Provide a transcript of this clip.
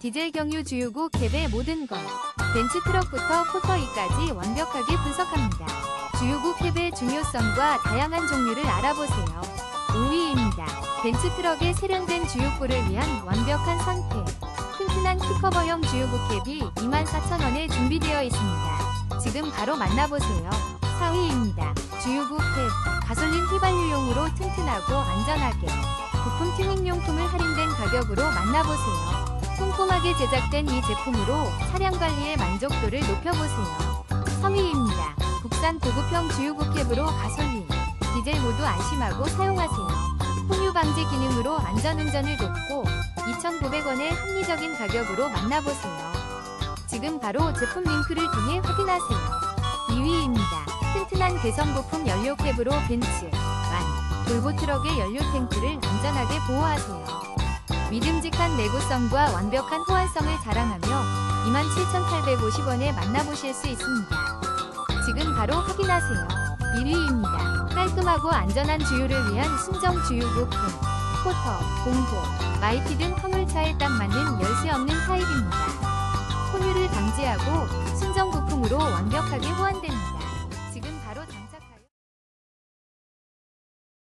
디젤 경유 주유구 캡의 모든 것. 벤츠 트럭부터 포터이까지 완벽하게 분석합니다. 주유구 캡의 중요성과 다양한 종류를 알아보세요. 5위입니다. 벤츠 트럭의 세련된 주유구를 위한 완벽한 선택. 튼튼한 키커버형 주유구 캡이 24,000원에 준비되어 있습니다. 지금 바로 만나보세요. 4위입니다. 주유구 캡. 가솔린 휘발유용으로 튼튼하고 안전하게. 부품 튜닝 용품을 할인된 가격으로 만나보세요. 꼼꼼하게 제작된 이 제품으로 차량 관리의 만족도를 높여보세요. 3위입니다. 국산 고급형 주유구 캡으로 가솔린, 디젤 모두 안심하고 사용하세요. 혼유 방지 기능으로 안전운전을 돕고 2,900원의 합리적인 가격으로 만나보세요. 지금 바로 제품 링크를 통해 확인하세요. 2위입니다. 튼튼한 개성 부품 연료 캡으로 벤츠, 만, 볼보 트럭의 연료 탱크를 안전하게 보호하세요. 믿음직한 내구성과 완벽한 호환성을 자랑하며 27,850원에 만나보실 수 있습니다. 지금 바로 확인하세요. 1위입니다. 깔끔하고 안전한 주유를 위한 순정 주유구 캡, 포터, 공보, 마이티 등 화물차에 딱 맞는 열쇠 없는 타입입니다. 혼유를 방지하고 순정 부품으로 완벽하게 호환됩니다.